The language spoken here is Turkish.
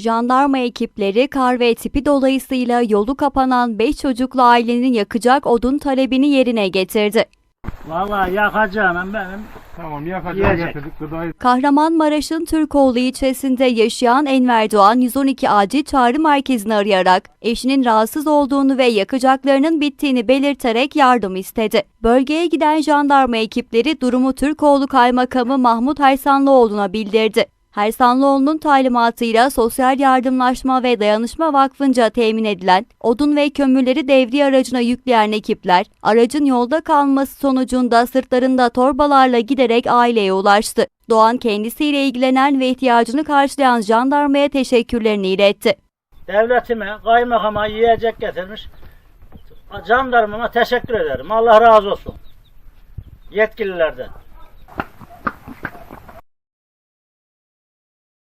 Jandarma ekipleri kar ve tipi dolayısıyla yolu kapanan 5 çocuklu ailenin yakacak odun talebini yerine getirdi. Vallahi yakacağım benim. Tamam yakacağız Yiyecek. getirdik gıdayı. Kahramanmaraş'ın Türkoğlu ilçesinde yaşayan Enver Doğan 112 acil çağrı merkezini arayarak eşinin rahatsız olduğunu ve yakacaklarının bittiğini belirterek yardım istedi. Bölgeye giden jandarma ekipleri durumu Türkoğlu Kaymakamı Mahmut Haysanlıoğlu'na bildirdi. Haysanlıoğlu'nun talimatıyla Sosyal Yardımlaşma ve Dayanışma Vakfı'nca temin edilen odun ve kömürleri devriye aracına yükleyen ekipler, aracın yolda kalması sonucunda sırtlarında torbalarla giderek aileye ulaştı. Doğan kendisiyle ilgilenen ve ihtiyacını karşılayan jandarmaya teşekkürlerini iletti. Devletime, kaymakama yiyecek getirmiş. Jandarmama teşekkür ederim. Allah razı olsun. Yetkililerden.